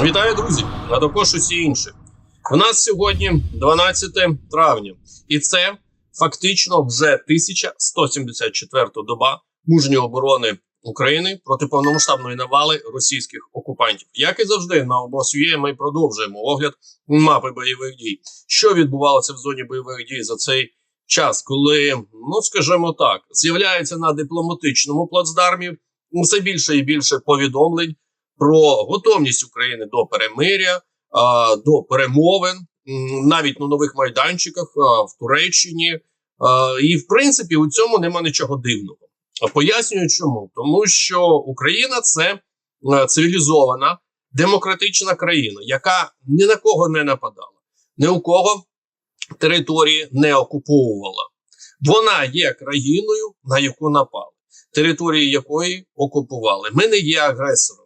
Вітаю, друзі! А також усі інші. У нас сьогодні 12 травня, і це фактично вже 1174 доба мужньої оборони України проти повномасштабної навали російських окупантів. Як і завжди, на обосює ми продовжуємо огляд мапи бойових дій. Що відбувалося в зоні бойових дій за цей час, коли, ну скажімо так, з'являється на дипломатичному плацдармі все більше і більше повідомлень про готовність України до перемиря, до перемовин, навіть на нових майданчиках в Туреччині. І в принципі у цьому нема нічого дивного. Пояснюю, чому тому, що Україна це цивілізована демократична країна, яка ні на кого не нападала, ні у кого території не окуповувала. Вона є країною, на яку напали, території якої окупували. Ми не є агресором.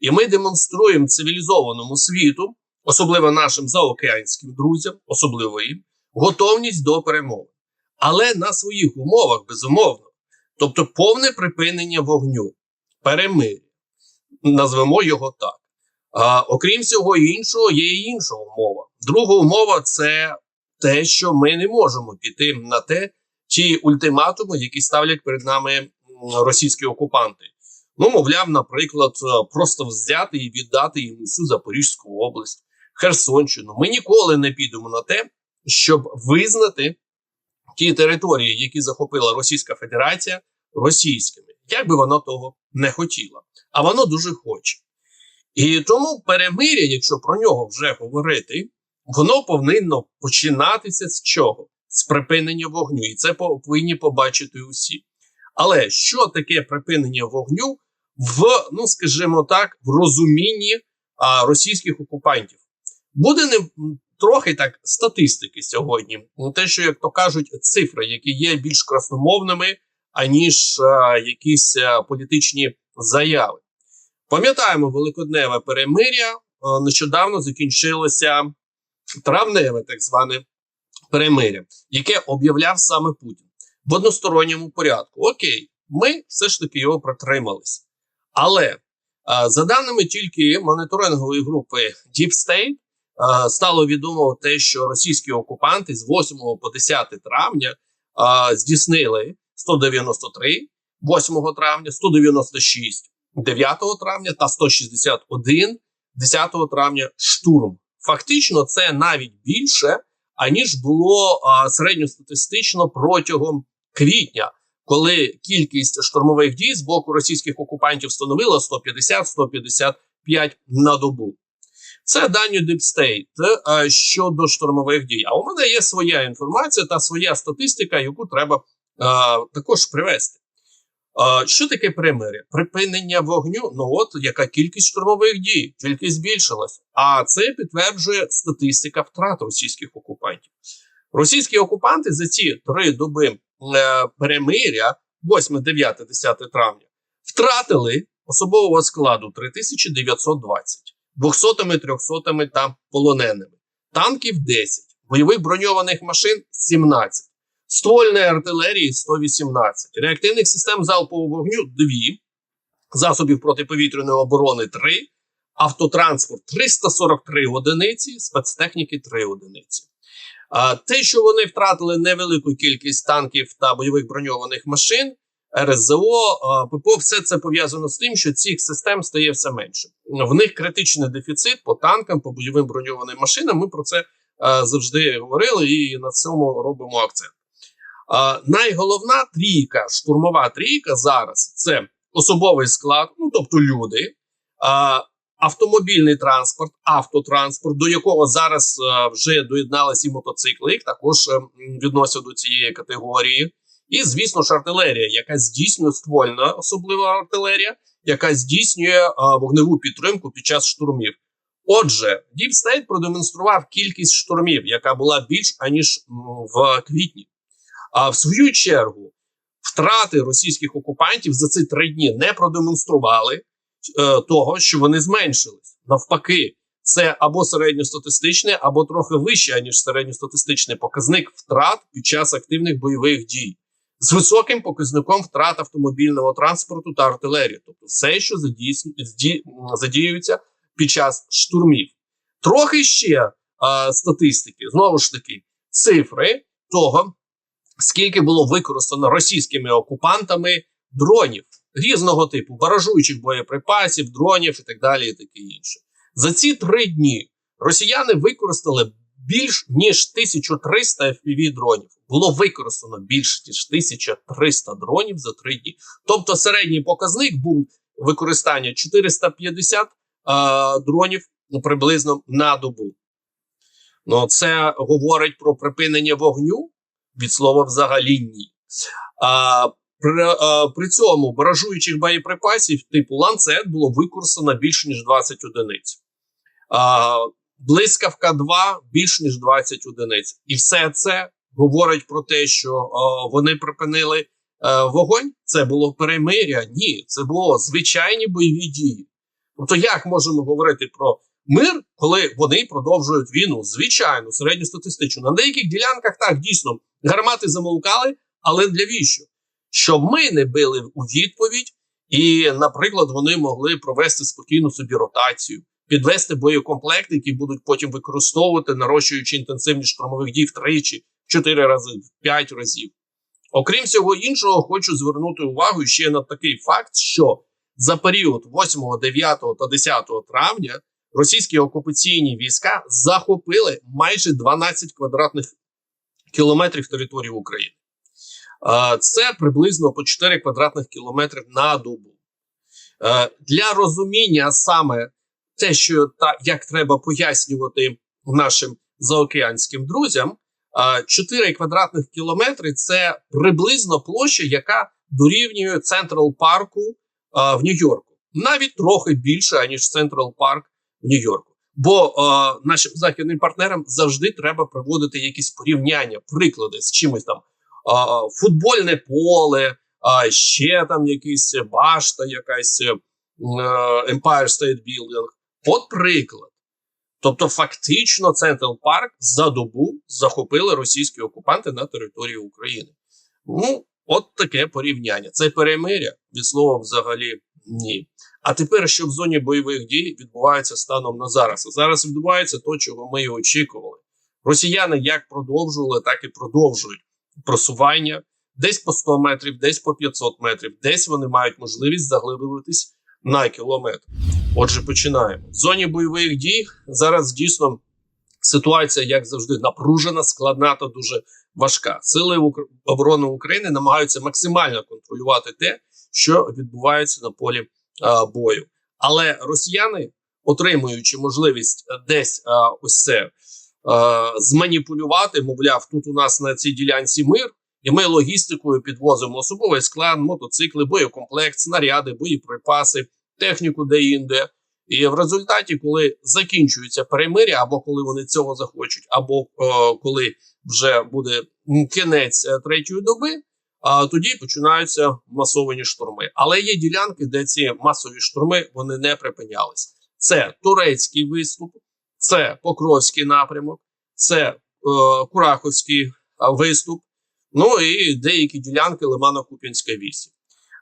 І ми демонструємо цивілізованому світу, особливо нашим заокеанським друзям, особливо їм, готовність до перемови. Але на своїх умовах, безумовно. Тобто повне припинення вогню, перемир'я, назвемо його так. А, окрім всього іншого, є і інша умова. Друга умова це те, що ми не можемо піти на те, ті ультиматуми, які ставлять перед нами російські окупанти. Ну, мовляв, наприклад, е, просто взяти і віддати їм усю Запорізьку область, Херсонщину. Ми ніколи не підемо на те, щоб визнати ті території, які захопила Російська Федерація, російськими, як би вона того не хотіла. А воно дуже хоче. І тому перемиря, якщо про нього вже говорити, воно повинно починатися з чого? З припинення вогню. І це повинні побачити усі. Але що таке припинення вогню в, ну скажімо так, в розумінні а, російських окупантів? Буде не трохи так статистики сьогодні. Ну, те, що як то кажуть, цифри, які є більш красномовними, аніж а, якісь а, політичні заяви. Пам'ятаємо великодневе перемиря. а, Нещодавно закінчилося травневе, так зване перемиря, яке об'являв саме Путін в односторонньому порядку. Окей, ми все ж таки його протрималися. Але за даними тільки моніторингової групи Deep State, стало відомо те, що російські окупанти з 8 по 10 травня а, здійснили 193 8 травня, 196 9 травня та 161 10 травня штурм. Фактично, це навіть більше, аніж було середньостатистично протягом квітня, коли кількість штурмових дій з боку російських окупантів становила 150-155 на добу. Це дані а, щодо штурмових дій. А у мене є своя інформація та своя статистика, яку треба а, також привести. А, що таке примиря? Припинення вогню. Ну от яка кількість штурмових дій, тільки збільшилась. А це підтверджує статистика втрат російських окупантів. Російські окупанти за ці три доби е, перемиря, 8, 9, 10 травня, втратили особового складу 3920, 200, 300 та полоненими, танків 10, бойових броньованих машин 17, ствольної артилерії 118, реактивних систем залпового вогню 2, засобів протиповітряної оборони 3, автотранспорт 343 одиниці, спецтехніки 3 одиниці. Те, що вони втратили невелику кількість танків та бойових броньованих машин, РСЗО, ППО, все це пов'язано з тим, що цих систем стає все менше. В них критичний дефіцит по танкам, по бойовим броньованим машинам. Ми про це завжди говорили і на цьому робимо акцент. Найголовна трійка, штурмова трійка зараз це особовий склад, ну тобто люди. Автомобільний транспорт, автотранспорт, до якого зараз е, вже доєдналися і мотоцикли, їх також е, відносять до цієї категорії. І, звісно ж, артилерія, яка здійснює ствольна, особлива артилерія, яка здійснює е, вогневу підтримку під час штурмів. Отже, Deep State продемонстрував кількість штурмів, яка була більш аніж в квітні. А в свою чергу втрати російських окупантів за ці три дні не продемонстрували того, що вони зменшились. Навпаки, це або середньостатистичний, або трохи вище, ніж середньостатистичний показник втрат під час активних бойових дій. З високим показником втрат автомобільного транспорту та артилерії, тобто все, що задіюється під час штурмів. Трохи ще е, статистики, знову ж таки, цифри того, скільки було використано російськими окупантами дронів різного типу, баражуючих боєприпасів, дронів і так далі, і таке інше. За ці три дні росіяни використали більш ніж 1300 FPV дронів. Було використано більш ніж 1300 дронів за три дні. Тобто середній показник був використання 450 а, дронів ну, приблизно на добу. Ну, це говорить про припинення вогню від слова взагалі ні. А, при, а, при цьому баражуючих боєприпасів типу ланцет було використано більше ніж 20 одиниць. Блискавка 2 більш ніж 20 одиниць. І все це говорить про те, що а, вони припинили а, вогонь. Це було перемиря. Ні, це було звичайні бойові дії. Тобто, як можемо говорити про мир, коли вони продовжують війну? Звичайно, середньостатистично. На деяких ділянках так дійсно гармати замовкали, але для віщо? Щоб ми не били у відповідь, і, наприклад, вони могли провести спокійно собі ротацію, підвести боєкомплекти, які будуть потім використовувати, нарощуючи інтенсивність штурмових дій втричі, чотири рази, в п'ять разів. Окрім всього іншого, хочу звернути увагу ще на такий факт, що за період 8, 9 та 10 травня російські окупаційні війська захопили майже 12 квадратних кілометрів території України. Е, Це приблизно по 4 квадратних кілометри на добу. Е, Для розуміння саме те, що та як треба пояснювати нашим заокеанським друзям, 4 квадратних кілометри це приблизно площа, яка дорівнює Централ парку в Нью-Йорку. Навіть трохи більше, аніж Централ Парк в Нью-Йорку. Бо е, нашим західним партнерам завжди треба проводити якісь порівняння, приклади з чимось там. Футбольне поле, ще там якийсь башта, якась е, Empire State Building. От приклад. Тобто, фактично, Централ Парк за добу захопили російські окупанти на території України. Ну, от таке порівняння. Це перемиря від слова взагалі ні. А тепер, що в зоні бойових дій відбувається станом на зараз. А зараз відбувається то, чого ми і очікували. Росіяни як продовжували, так і продовжують просування десь по 100 метрів, десь по 500 метрів, десь вони мають можливість заглиблюватись на кілометр. Отже, починаємо. В зоні бойових дій зараз дійсно ситуація, як завжди, напружена, складна та дуже важка. Сили оборони України намагаються максимально контролювати те, що відбувається на полі а, бою. Але росіяни, отримуючи можливість десь а, ось це зманіпулювати, мовляв, тут у нас на цій ділянці мир, і ми логістикою підвозимо особовий склад, мотоцикли, боєкомплект, снаряди, боєприпаси, техніку де-інде. І в результаті, коли закінчується перемиря, або коли вони цього захочуть, або о, коли вже буде кінець е, третьої доби, а тоді починаються масовані штурми. Але є ділянки, де ці масові штурми вони не припинялись. Це турецький виступ, це Покровський напрямок, це е, Кураховський е, виступ. Ну і деякі ділянки Лимано-Куп'янська 8.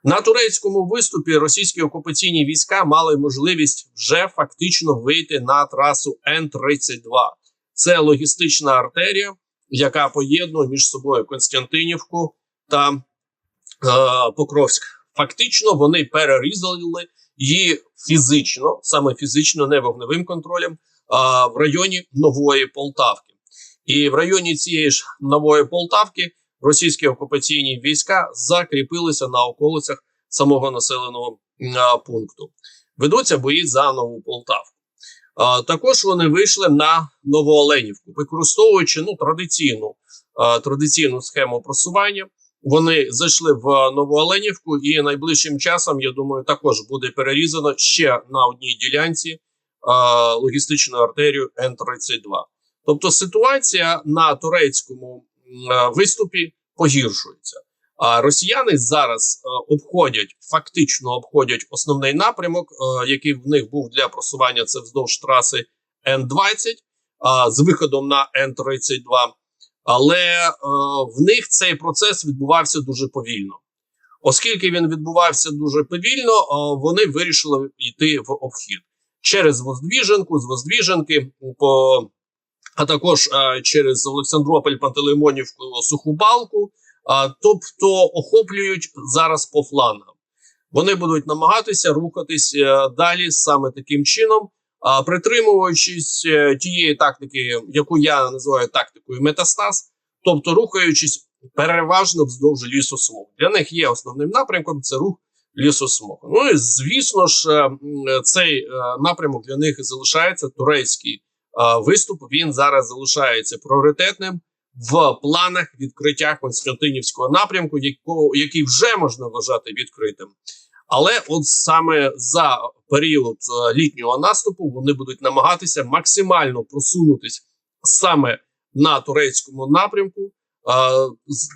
На турецькому виступі російські окупаційні війська мали можливість вже фактично вийти на трасу Н-32. Це логістична артерія, яка поєднує між собою Константинівку та е, Покровськ. Фактично, вони перерізали її фізично, саме фізично, не вогневим контролем, в районі Нової Полтавки. І в районі цієї ж нової Полтавки російські окупаційні війська закріпилися на околицях самого населеного пункту. Ведуться бої за нову Полтавку. Також вони вийшли на Новооленівку, використовуючи ну традиційну традиційну схему просування. Вони зайшли в Новооленівку, і найближчим часом, я думаю, також буде перерізано ще на одній ділянці логістичну артерію Н-32. Тобто ситуація на турецькому виступі погіршується. А росіяни зараз обходять фактично обходять основний напрямок, який в них був для просування. Це вздовж траси Н-20 з виходом на Н-32. Але в них цей процес відбувався дуже повільно. Оскільки він відбувався дуже повільно, вони вирішили йти в обхід. Через Воздвіженку, з Воздвіженки по а також а, через Олександрополь, Пантелеймонівку, Суху Балку, а, тобто охоплюють зараз по флангам. Вони будуть намагатися рухатись е, далі саме таким чином, а, притримуючись е, тієї тактики, яку я називаю тактикою метастаз, тобто рухаючись переважно вздовж лісосмуг. Для них є основним напрямком це рух лісосмуг. Ну і звісно ж, е, цей е, напрямок для них залишається турецький виступ. Він зараз залишається пріоритетним в планах відкриття Константинівського напрямку, який вже можна вважати відкритим. Але от саме за період е, літнього наступу вони будуть намагатися максимально просунутись саме на турецькому напрямку,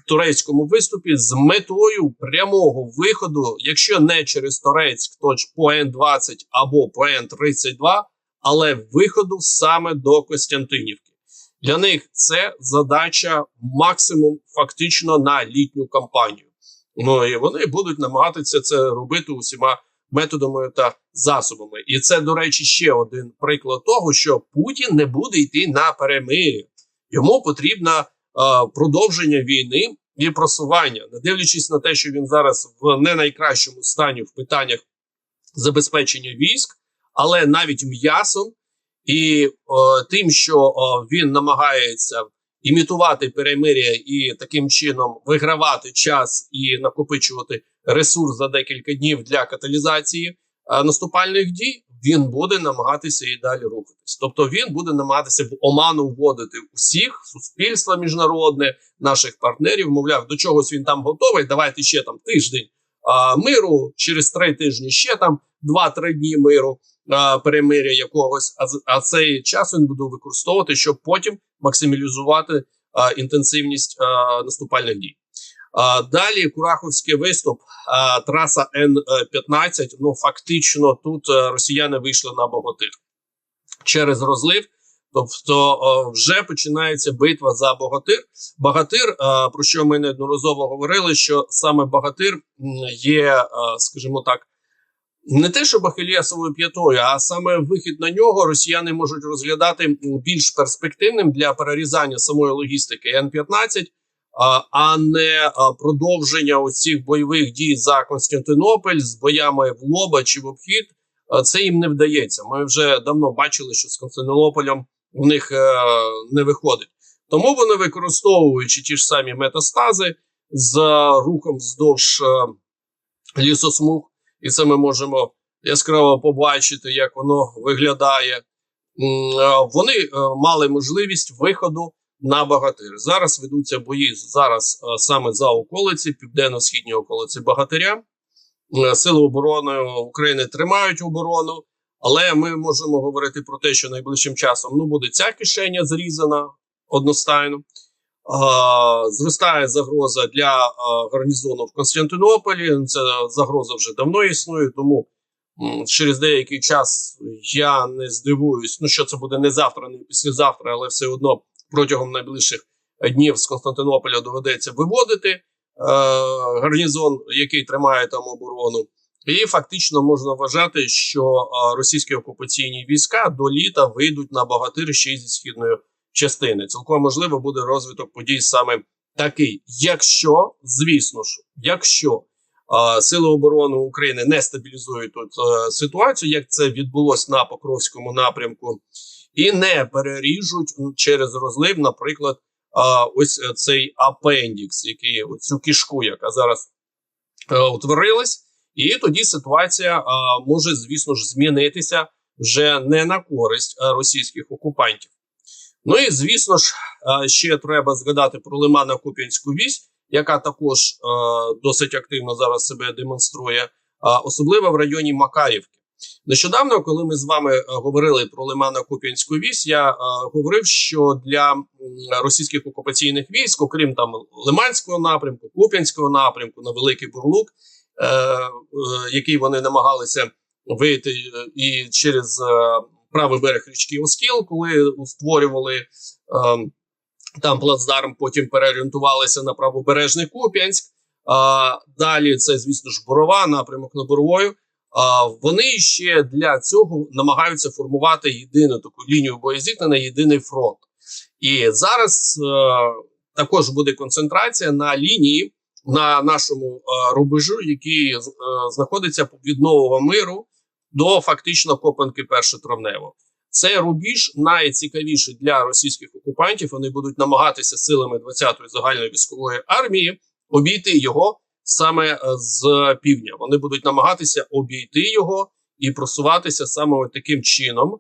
турецькому виступі з метою прямого виходу, якщо не через Торецьк, то по Н-20 або по Н-32, але виходу саме до Костянтинівки. Для них це задача максимум фактично на літню кампанію. Ну і вони будуть намагатися це робити усіма методами та засобами. І це, до речі, ще один приклад того, що Путін не буде йти на перемир'я. Йому потрібно е, продовження війни і просування, не дивлячись на те, що він зараз в не найкращому стані в питаннях забезпечення військ, але навіть м'ясом і е, тим, що е, він намагається імітувати перемир'я і таким чином вигравати час і накопичувати ресурс за декілька днів для каталізації е, наступальних дій, він буде намагатися і далі рухатись. Тобто він буде намагатися в оману вводити усіх суспільства міжнародне, наших партнерів. Мовляв, до чогось він там готовий. Давайте ще там тиждень а, миру, через три тижні ще там два-три дні миру. а, Перемиря якогось, а, а цей час він буде використовувати, щоб потім максималізувати а, інтенсивність а, наступальних дій. Далі Кураховський виступ, траса Н-15. Ну фактично тут е, росіяни вийшли на Богатир через розлив. Тобто вже починається битва за Богатир. Багатир, е, про що ми неодноразово говорили, що саме Багатир м, є, е, скажімо так, не те, що Бахилєсовою п'ятою, а саме вихід на нього росіяни можуть розглядати більш перспективним для перерізання самої логістики Н-15, а, не продовження оцих бойових дій за Константинополь з боями в лоба чи в обхід. Це їм не вдається. Ми вже давно бачили, що з Константинополем у них е, не виходить. Тому вони використовуючи ті ж самі метастази з рухом вздовж е, лісосмуг, і це ми можемо яскраво побачити, як воно виглядає. Е, Вони мали можливість виходу на Багатир. Зараз ведуться бої зараз е, саме за околиці, південно-східні околиці Багатиря. Е, Сили оборони України тримають оборону, але ми можемо говорити про те, що найближчим часом ну буде ця кишеня зрізана одностайно. Зростає загроза для гарнізону в Константинополі. Ця загроза вже давно існує, тому через деякий час я не здивуюсь. Ну що це буде не завтра, не післязавтра, але все одно протягом найближчих днів з Константинополя доведеться виводити е, гарнізон, який тримає там оборону. І фактично можна вважати, що е, російські окупаційні війська до літа вийдуть на багатир ще й зі східної частини. Цілком можливо буде розвиток подій саме такий. Якщо, звісно ж, якщо е, Сили оборони України не стабілізують тут е, ситуацію, як це відбулось на Покровському напрямку, і не переріжуть через розлив, наприклад, ось е, цей апендікс, який цю кішку, яка зараз е, утворилась, і тоді ситуація може, звісно ж, змінитися вже не на користь російських окупантів. Ну і звісно ж, ще треба згадати про лимано купянську вісь, яка також досить активно зараз себе демонструє, особливо в районі Макарівки. Нещодавно, коли ми з вами е, говорили про лимано купянську вісь, я е, говорив, що для російських окупаційних військ, окрім там Лиманського напрямку, Куп'янського напрямку на Великий Бурлук, е, який вони намагалися вийти і через правий берег річки Оскіл, коли створювали там плацдарм, потім переорієнтувалися на правобережний Куп'янськ. А далі це, звісно ж, Борова, напрямок на Боровою. Вони ще для цього намагаються формувати єдину таку лінію боєзіткнення, єдиний фронт. І зараз е, також буде концентрація на лінії на нашому е, рубежу, який е, знаходиться від нового миру до фактично Копанки першотравнево. Цей рубіж найцікавіший для російських окупантів. Вони будуть намагатися силами 20-ї загальної військової армії обійти його саме е, з півдня. Вони будуть намагатися обійти його і просуватися саме таким чином.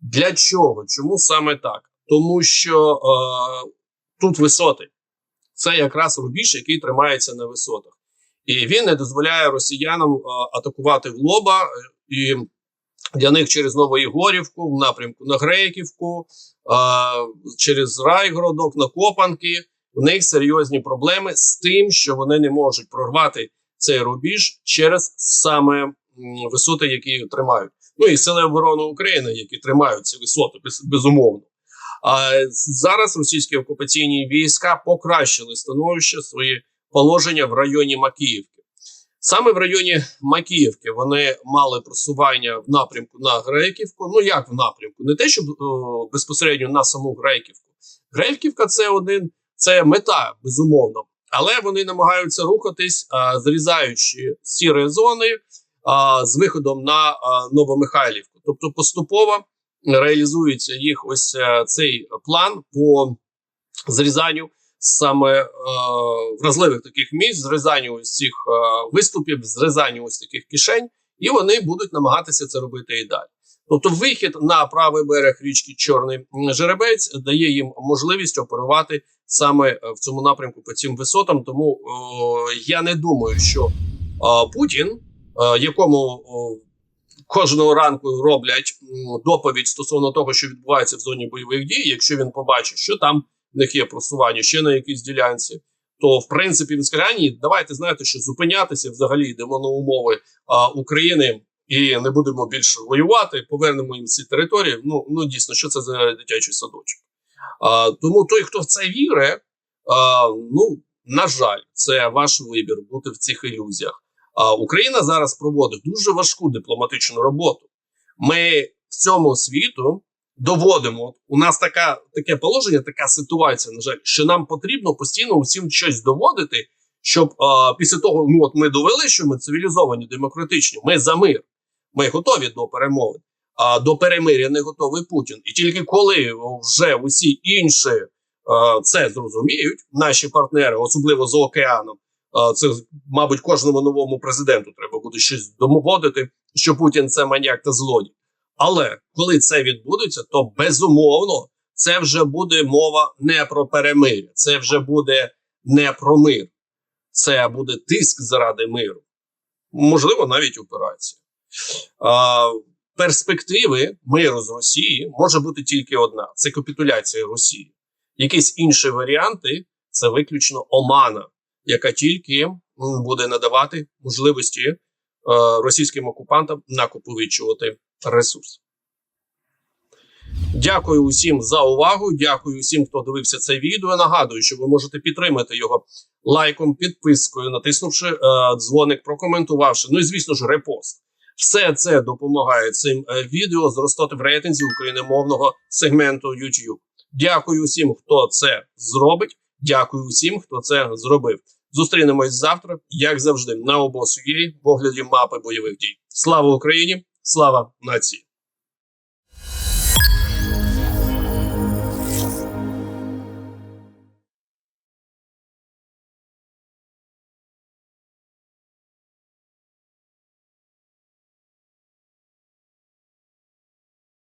Для чого? Чому саме так? Тому що е, тут висоти. Це якраз рубіж, який тримається на висотах, і він не дозволяє росіянам е, атакувати в лоба. І для них через Новоєгорівку, в напрямку на Греківку, е, через Райгородок, на Копанки. У них серйозні проблеми з тим, що вони не можуть прорвати цей рубіж через саме висоти, які тримають. Ну і сили оборони України, які тримають ці висоти, безумовно. А зараз російські окупаційні війська покращили становище свої положення в районі Макіївки. Саме в районі Макіївки вони мали просування в напрямку на Греківку. Ну як в напрямку? Не те, щоб о, безпосередньо на саму Греківку. Греківка це один, це мета, безумовно. Але вони намагаються рухатись, а, зрізаючи сірі зони а, з виходом на а, Новомихайлівку. Тобто поступово реалізується їх ось е, цей план по зрізанню саме е, вразливих таких місць, зрізанню ось цих е, виступів, зрізанню ось таких кишень, і вони будуть намагатися це робити і далі. Тобто, вихід на правий берег річки Чорний Жеребець дає їм можливість оперувати саме е, в цьому напрямку по цим висотам. Тому о, я не думаю, що о, Путін, о, якому о, кожного ранку роблять доповідь стосовно того, що відбувається в зоні бойових дій, якщо він побачить, що там в них є просування ще на якійсь ділянці, то в принципі він скаже, ні, давайте знаєте, що зупинятися взагалі йдемо на умови а, України і не будемо більше воювати. Повернемо їм ці території. Ну ну дійсно, що це за дитячий садочок. А, тому той, хто в це вірить, а, ну на жаль, це ваш вибір бути в цих ілюзіях. А Україна зараз проводить дуже важку дипломатичну роботу. Ми в цьому світу доводимо. У нас така таке положення, така ситуація. На жаль, що нам потрібно постійно усім щось доводити, щоб а, після того, ну от ми довели, що ми цивілізовані, демократичні. Ми за мир, ми готові до перемовин. А до перемиря не готовий Путін. І тільки коли вже усі інші е, це зрозуміють, наші партнери, особливо за океаном, е, це мабуть кожному новому президенту треба буде щось домоводити, що Путін це маньяк та злодій. Але коли це відбудеться, то безумовно це вже буде мова не про перемир'я, це вже буде не про мир, це буде тиск заради миру, можливо, навіть операція. Перспективи миру з Росії може бути тільки одна: це капітуляція Росії. Якісь інші варіанти це виключно омана, яка тільки буде надавати можливості е, російським окупантам накопичувати ресурс. Дякую усім за увагу. Дякую усім, хто дивився це відео. Нагадую, що ви можете підтримати його лайком, підпискою, натиснувши е, дзвоник, прокоментувавши. Ну і звісно ж, репост. Все це допомагає цим е, відео зростати в рейтинзі україномовного сегменту YouTube. Дякую усім, хто це зробить. Дякую усім, хто це зробив. Зустрінемось завтра, як завжди, на обосує в огляді мапи бойових дій. Слава Україні! Слава нації!